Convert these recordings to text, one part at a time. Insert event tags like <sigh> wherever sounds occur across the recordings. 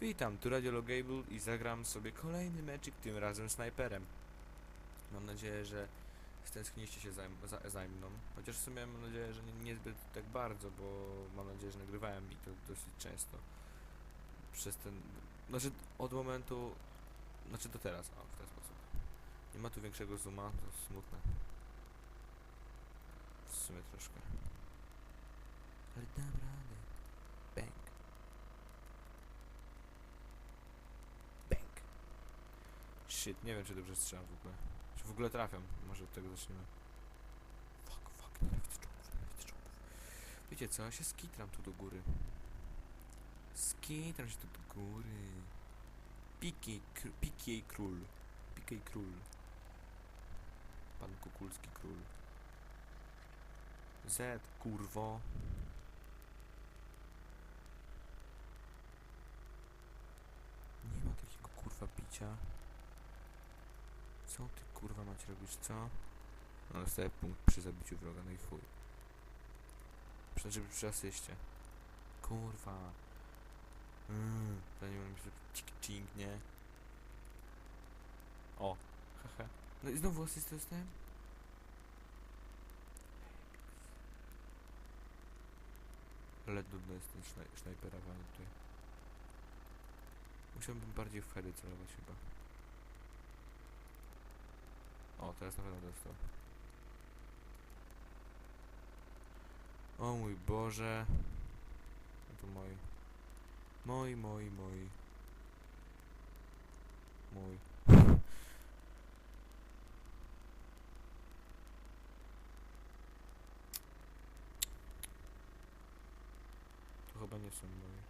Witam, tu Radio Logable i zagram sobie kolejny meczik, tym razem snajperem. Mam nadzieję, że stęskniliście się za, za, mną. Chociaż w sumie mam nadzieję, że nie, niezbyt tak bardzo, bo mam nadzieję, że nagrywałem i to dosyć często. Przez ten... Znaczy od momentu... Znaczy do teraz, o w ten sposób. Nie ma tu większego zooma, to smutne. W sumie troszkę. Ale dam Shit, nie wiem czy dobrze strzelam w ogóle. Czy w ogóle trafiam? Może od tego zaczniemy. Fuck, fuck, nienawidzę czołgów, nienawidzę czołgów. Wiecie co, ja się skitram tu do góry. Skitram się tu do góry. Piki, kr Piki król. Piki król. Pan Kukulski król. Z, kurwo. Nie ma takiego kurwa picia. Co ty kurwa macie robić, co? No dostaję punkt przy zabiciu wroga, no i chuj. Przecież przy asyście. Kurwa. To nie mam się? O, haha. No i znowu asystę dostałem? Ale nudno jest ten sznaj snajperowanie tutaj. Musiałbym bardziej w heady celować chyba. O, teraz na pewno dostał. O mój Boże. No to moi. Moi, moi, moi. Mój. To chyba nie są moi.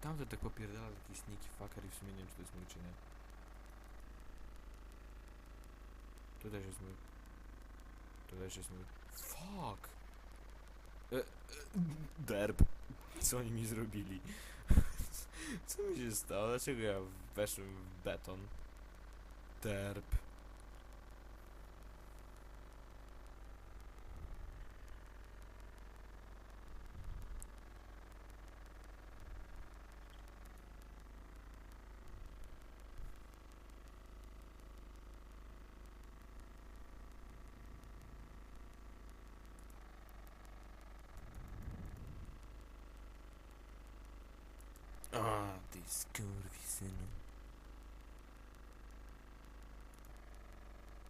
Tamten tak popierdala jakiś sneaky fucker i w sumie nie wiem czy to jest mój czy nie. Tu też jest mój. Tu też jest mój. Fuck! E, e, derb. Co oni mi zrobili? <laughs> Co mi się stało? Dlaczego ja weszłem w beton? Derb. A, ty skurwysynu.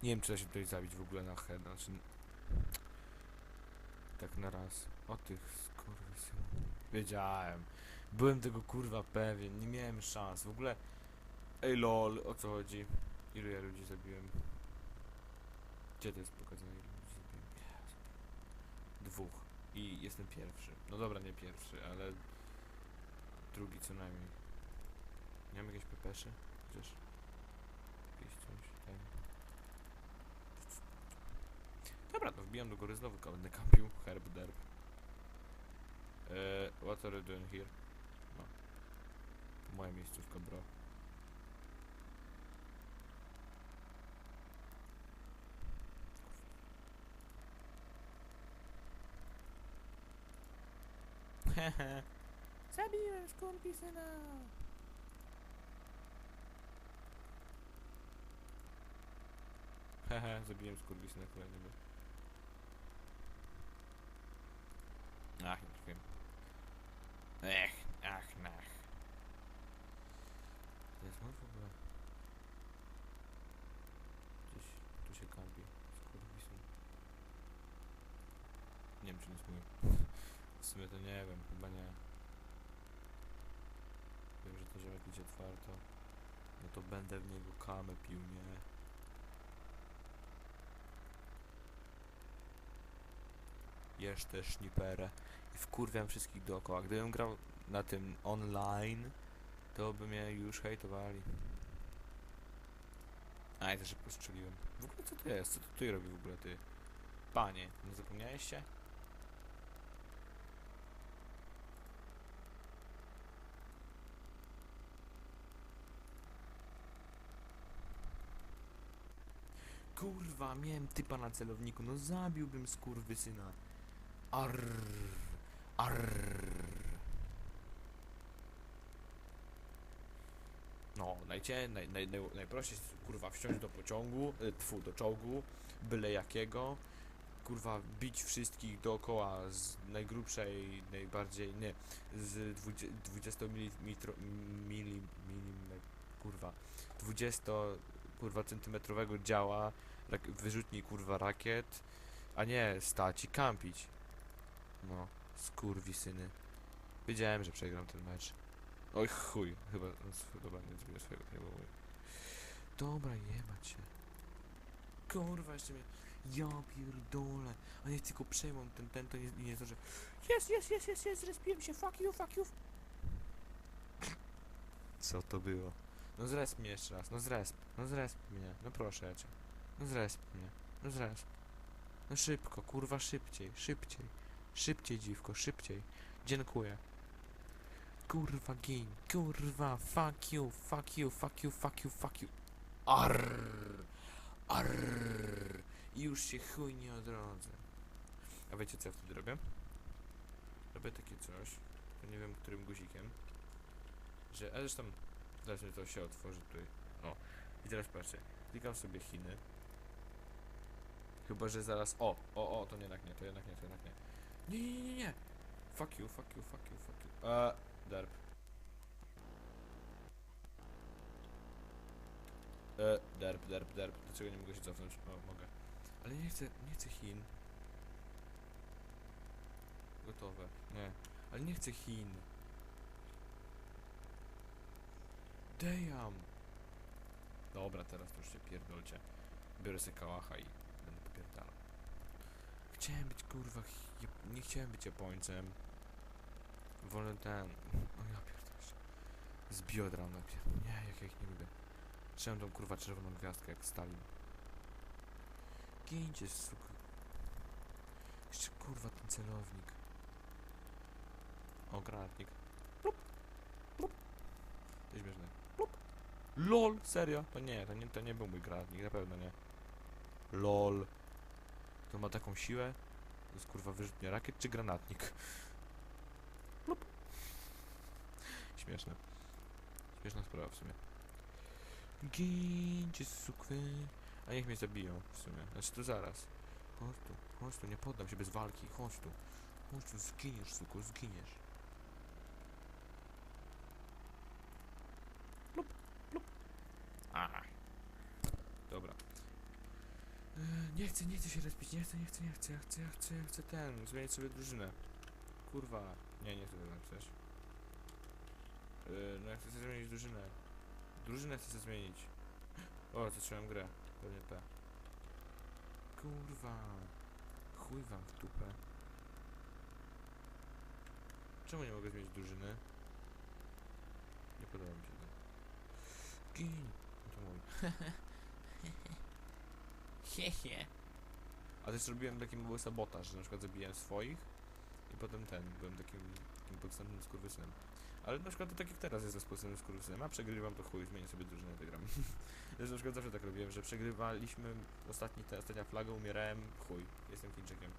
Nie wiem, czy da się tutaj zabić w ogóle na head, znaczy... Tak na raz. O tych skurwysynów. Wiedziałem. Byłem tego kurwa pewien, nie miałem szans. W ogóle... Ej lol, o co chodzi? Ilu ja ludzi zabiłem? Gdzie to jest pokazane, ilu ludzi zabiłem? Dwóch. I jestem pierwszy. No dobra, nie pierwszy, ale... Drugi co najmniej. Nie mam jakieś pepeszy? Chociaż... Jakieś coś tam. Dobra, to wbijam do góry znowu, będę kampił. Herb, derb. Eee, what are you doing here? No. Moja miejscówka, bro. Hehe. Zabiłem skurwysyna! Hehe, zabiłem skurwysyna kolejnego. Ach, nie trafiłem. Ech, ach, nach. To jest mój w ogóle. Gdzieś tu się kampi. Skurwysyn. Nie wiem, czy nie jest mój. W sumie to nie wiem, chyba nie. Wiem, że to ziomek idzie otwarto. No to będę w niego kamę pił, nie? Jesz też szniperę. I wkurwiam wszystkich dookoła. Gdybym grał na tym online, to by mnie już hejtowali. A, ja też szybko. W ogóle co to jest? Co to tutaj robi w ogóle ty? Panie, nie zapomniałeś się? Kurwa, miałem typa na celowniku, no zabiłbym skurwysyna. Arr, arr. No, najcie, naj, naj, naj, najprościej kurwa, wsiąść do pociągu, y, do czołgu, byle jakiego, kurwa, bić wszystkich dookoła z najgrubszej, najbardziej, nie, z 20, 20 mili, mitro, kurwa, 20, kurwa, centymetrowego działa, rak, wyrzutni, kurwa, rakiet, a nie stać i kampić. No, skurwi syny. Wiedziałem, że przegram ten mecz. Oj chuj, chyba, dobra, nie zrobię swojego nie było. Dobra, jebać się. Kurwa, jeszcze mnie, ja pierdolę, a niech tylko przejmą ten, ten, to nie, nie to, że jest, jest, jest, jest, jest, zrespiłem się, fuck you, fuck you. Co to było? No zresp mnie jeszcze raz, no zresp, no zresp mnie, no proszę ja cię. No zresp mnie, no zresp. No szybko, kurwa, szybciej, szybciej. Szybciej, dziwko, szybciej. Dziękuję. Kurwa, gin, kurwa, fuck you, fuck you, fuck you, fuck you, fuck you. Arr, arr. Już się chuj nie odrodzę. A wiecie co ja wtedy robię? Robię takie coś, to nie wiem którym guzikiem, że, a zresztą, zaraz mi to się otworzy tutaj. O, i teraz patrzcie, klikam sobie Chiny. Chyba, że zaraz, o, o, o, to jednak nie, to jednak nie, to jednak nie. Nie, nie, nie, nie. Fuck you, fuck you, fuck you, fuck you. Eee, derp. Eee, derp, derp, derp. Dlaczego nie mogę się cofnąć? O, mogę. Ale nie chcę, nie chcę Chin. Gotowe. Nie. Ale nie chcę Chin. Damn. Dobra, teraz to już się pierdolcie. Biorę sobie kałacha i będę popierdalał. Chciałem być kurwa, nie chciałem być Japońcem. Wolę ten, o ja pierdolę. Z biodra najpierw. Nie, jak ja ich nie lubię. Trzymam tą kurwa czerwoną gwiazdkę jak Stalin. Gincie, suka. Jeszcze kurwa ten celownik. O, granatnik. Plup, plup. To śmieszne. Plup. LOL, serio? To nie, to nie, to nie był mój granatnik, na pewno nie. LOL. To ma taką siłę? To jest kurwa wyrzutnia rakiet czy granatnik? Plup. Śmieszne. Śmieszna sprawa w sumie. Gincie sukwy. A niech mnie zabiją w sumie. Znaczy to zaraz. Chodź tu, chodź tu, nie poddam się bez walki. Chodź tu. Chodź tu, zginiesz, suko, zginiesz. Plup, plup. Aha. Dobra. Eee, Nie chcę, nie chcę się respić, nie chcę, nie chcę, nie chcę, ja chcę, ja chcę, ja chcę ten, zmienić sobie drużynę. Kurwa. Nie, nie chcę tego napisać. Yy, no ja chcę sobie zmienić drużynę. Drużynę chcę sobie zmienić. O, zacząłem grę. Pewnie P. Kurwa. Chuj wam w dupę. Czemu nie mogę zmienić drużyny? Nie podoba mi się to. Gin! No to mój. <laughs> Hehe. A też robiłem taki mały sabotaż, że na przykład zabijałem swoich i potem ten, byłem takim, takim podstępnym skurwysynem. Ale na przykład to tak jak teraz jest ze podstępnym skurwysynem, a przegrywam to chuj, zmienię sobie drużynę, wygram. <laughs> Zresztą na przykład zawsze tak robiłem, że przegrywaliśmy ostatni, te, ostatnia flaga, umierałem, chuj, jestem Chińczykiem.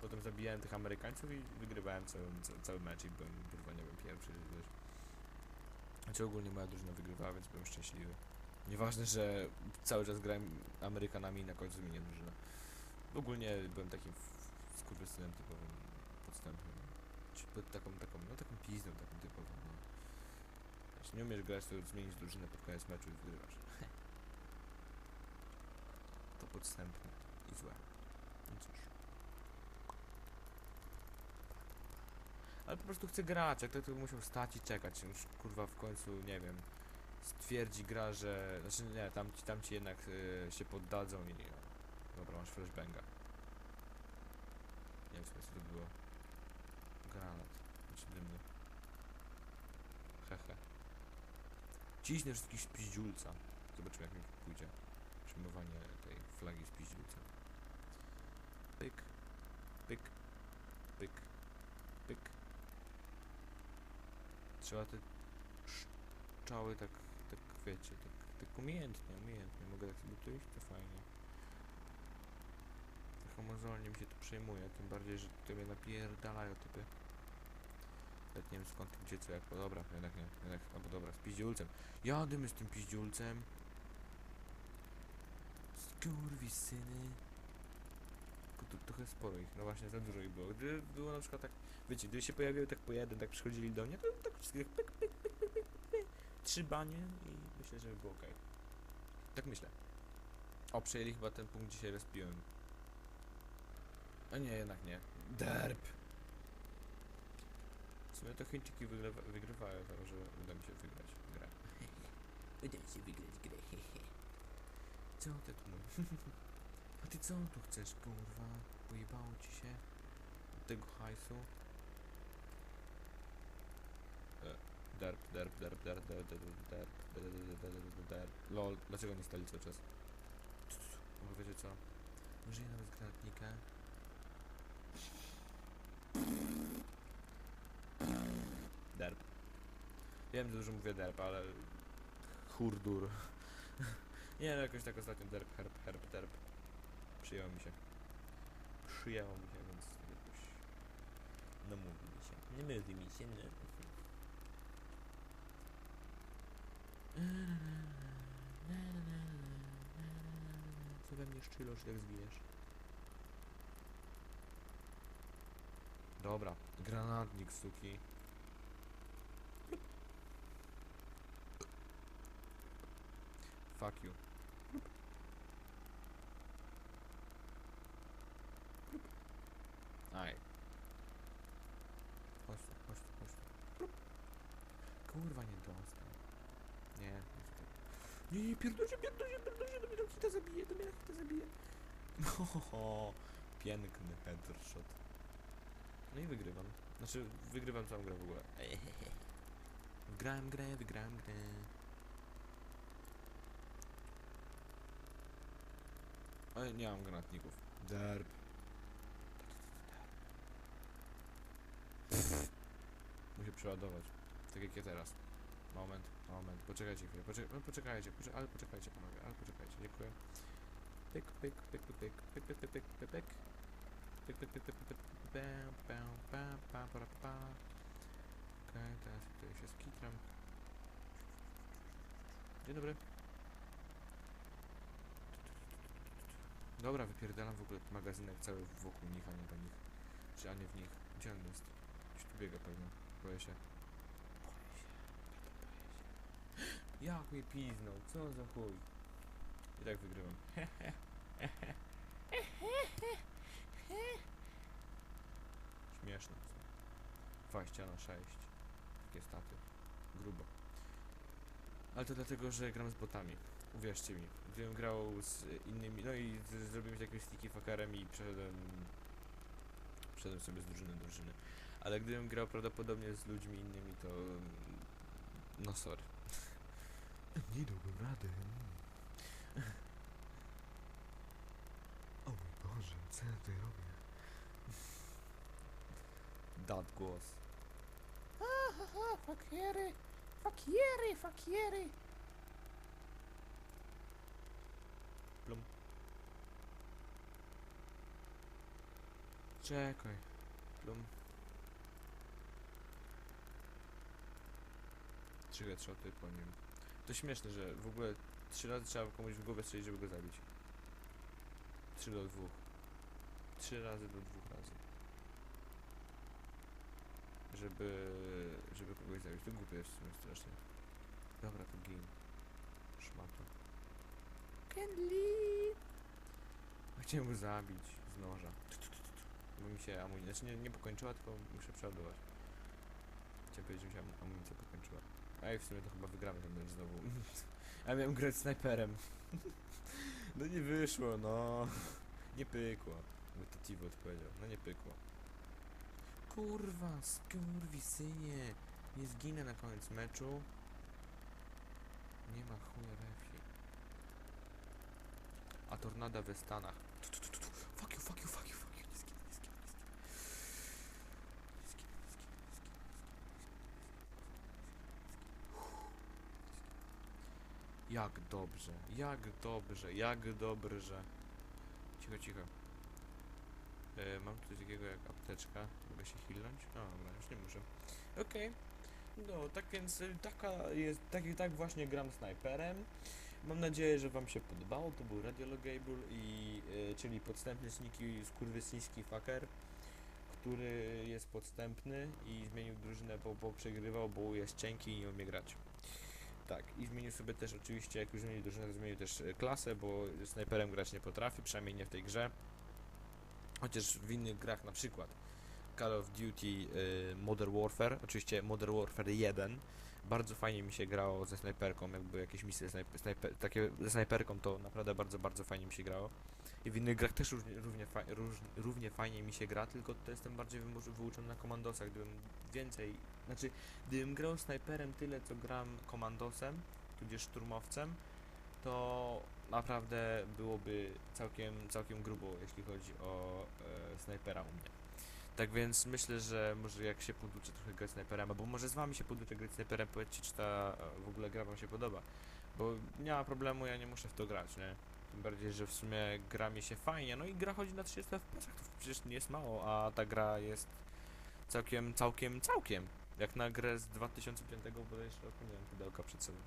Potem zabijałem tych Amerykańców i wygrywałem cały, ca- cały mecz i byłem, kurwa, nie wiem, pierwszy, wiesz. Znaczy ogólnie moja drużyna wygrywała, więc byłem szczęśliwy. Nieważne, że cały czas grałem Amerykanami i na końcu zmienię drużynę. Ogólnie byłem takim skurwysynem typowym, podstępnym. Czy taką, taką, no taką pizdą taką typową, no. Jeśli nie umiesz grać, to zmienić drużynę pod koniec meczu i wygrywasz. <laughs> To podstępne i złe. No cóż. Ale po prostu chcę grać, jak to, to musiał stać i czekać. Już kurwa w końcu, nie wiem, stwierdzi gra, że... Znaczy nie, tam, ci- tam ci jednak y, się poddadzą i... Dobra, masz flashbanga. Nie wiem co to było. Granat. Znaczy dymny. Hehe. Ciśnę wszystkich z piździulca. Zobaczymy jak mi pójdzie. Przyjmowanie tej flagi z. Pyk. Pyk. Pyk. Pyk. Trzeba te tak, tak wiecie, tak, tak umiejętnie, umiejętnie. Mogę tak sobie tu iść, to fajnie. Tak mozolnie mi się to przejmuje, tym bardziej, że to mnie napierdalają typy. nawet nie wiem skąd, gdzie, co, jak, o dobra, jednak nie, jednak, albo dobra, z piździulcem. Jadymy z tym piździulcem. Skurwysyny. Bo tu trochę sporo ich, no właśnie, za dużo ich było. Gdyby było na przykład tak, wiecie, gdyby się pojawiły tak po jeden, tak przychodzili do mnie, to tak wszystkich pyk, pyk, pyk, pyk, pyk, trzy banie i myślę, że by było okej. Tak myślę. O, przejęli chyba ten punkt, dzisiaj rozpiłem. A nie, jednak nie. Derp! W sumie to Chińczyki wygrywa, wygrywają, to że uda mi się wygrać grę. <laughs> uda mi się wygrać grę, Co ty tu mówisz? <laughs> A ty co tu chcesz, kurwa? Pojebało ci się? Od tego hajsu? E, Derp, derp, derp, derp, derp, derp, derp, derp, derp, derp. Lol, dlaczego nie stali cały czas? Może wiecie co? Użyję nawet granatnika. Derp. Wiem, że dużo mówię derp, ale... Hurdur. nie no, jakoś tak ostatnio derp, herb, herb, derp. Przyjęło mi się. Przyjęło mi się, więc jakoś... No mówi mi się. Nie mówi mi się, nie. Co we mnie szczylosz, jak zginiesz? Dobra, granatnik, suki. Fuck you. Aj. Chodź tu, chodź tu, chodź tu. Kurwa, nie dostał. Nie, nie tutaj. Nie, nie, pierdol się, pierdol się, pierdol się, to mnie hita zabije, to mnie hita zabije. Oho, piękny headshot. No i wygrywam. Znaczy, wygrywam całą grę w ogóle. <laughs> Wygrałem grę, wygrałem grę. Ale nie mam granatników. Derp. Muszę przeładować. Tak jak ja teraz. Moment, moment. Poczekajcie chwilę. Poczek no, poczekajcie, poczek ale poczekajcie panowie, ale poczekajcie. Dziękuję. Pyk, pyk, pyk, pyk, pyk, pyk, pyk, pyk, pyk, pyk, pyk. Pyk, pyk, pyk, pyk, pyk, pa, pa, pa. Okej, teraz tutaj się skitram. Dzień dobry. Dobra, wypierdalam w ogóle magazynek cały wokół nich, a nie do nich. Czy a nie w nich. Gdzie on jest? Gdzieś tu biega pewnie. Boję się. Boję się. Tato, boję się. Jak mnie piznął? Co za chuj? I tak wygrywam. Śmieszne. co? 20 na 6. Takie staty. Grubo. Ale to dlatego, że gram z botami. Uwierzcie mi. Gdybym grał z innymi, no i zrobiłem się jakimś sticky fuckerem i przeszedłem, przeszedłem sobie z drużyny drużyny. Ale gdybym grał prawdopodobnie z ludźmi innymi, to no sorry. Nie dałbym rady. O mój Boże, co ja tutaj robię? Dat głos. Ahaha, fakiery, fakiery, fakiery. Plum. Czekaj. Plum. Trzy headshoty po nim. To śmieszne, że w ogóle trzy razy trzeba komuś w głowę strzelić, żeby go zabić. Trzy do dwóch. Trzy razy do dwóch razy. Żeby... żeby kogoś zabić. To głupie jest w sumie strasznie. Dobra, to gin. Szmato. Kenli. Chciałem go zabić z noża. Bo mi się amunicja, znaczy nie, nie pokończyła, tylko muszę przeładować. Chciałem powiedzieć, że mi się am- amunicja pokończyła. I w sumie to chyba wygramy ten mecz znowu. <laughs> A miałem grać snajperem. <laughs> no nie wyszło, no. Nie pykło. By to Tivo odpowiedział. No nie pykło. Kurwa, skurwisynie. Nie zginę na koniec meczu. Nie ma chuja wsi. A tornada we Stanach. Tu, tu, tu, tu. Fuck you, fuck you. Nie zginę, nie zginę, nie zginę. Nie zginę, nie zginę, nie zginę, nie zginę, nie zginę. Jak dobrze, jak dobrze, jak dobrze. Cicho, cicho. E, mam coś takiego jak apteczka. Mogę się healnąć? No dobra, już nie muszę. Okej. No, tak więc y, taka jest, tak i tak właśnie gram snajperem. Mam nadzieję, że wam się podobało. To był Radiologable i y, czyli podstępny sniki skurwysyński fucker, który jest podstępny i zmienił drużynę, bo, bo przegrywał, bo jest cienki i nie umie grać. Tak, i zmienił sobie też oczywiście, jak już zmienił drużynę, to zmienił też y, klasę, bo snajperem grać nie potrafi, przynajmniej nie w tej grze. Chociaż w innych grach, na przykład Call of Duty y, Modern Warfare, oczywiście Modern Warfare 1, bardzo fajnie mi się grało ze snajperką, jakby jakieś misje snajp- snajper, takie ze snajperką to naprawdę bardzo, bardzo fajnie mi się grało. I w innych grach też równie, równie, fa- równie fajnie mi się gra, tylko to jestem bardziej wymu- wyuczony na komandosach, gdybym więcej, znaczy gdybym grał snajperem tyle co gram komandosem, tudzież szturmowcem, to naprawdę byłoby całkiem, całkiem grubo, jeśli chodzi o e, snajpera u mnie. Tak więc myślę, że może jak się poduczę trochę grać snajperem, albo może z wami się poduczę grać snajperem, powiedzcie czy ta e, w ogóle gra wam się podoba. Bo nie ma problemu, ja nie muszę w to grać, nie? Tym bardziej, że w sumie gra mi się fajnie, no i gra chodzi na 30 FPS, to przecież nie jest mało, a ta gra jest całkiem, całkiem, całkiem. Jak na grę z 2005 bodajże roku, nie wiem, pudełka przed sobą.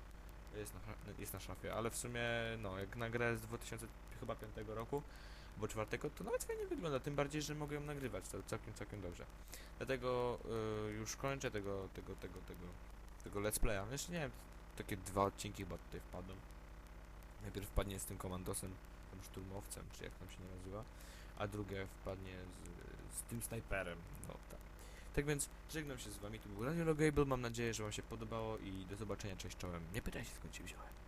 Jest na, jest na szafie, ale w sumie, no, jak na grę z 2005 roku, bo czwartego, to nawet fajnie wygląda, tym bardziej, że mogę ją nagrywać, to całkiem, całkiem dobrze. Dlatego y, już kończę tego, tego, tego, tego, tego let's playa. No Jeszcze nie wiem, takie dwa odcinki chyba tutaj wpadną. Najpierw wpadnie z tym komandosem, tym szturmowcem, czy jak tam się nie nazywa, a drugie wpadnie z, z tym snajperem, no tak. Tak więc żegnam się z wami, tu był Radio Logable, mam nadzieję, że wam się podobało i do zobaczenia, cześć czołem. Nie pytajcie skąd się wziąłem.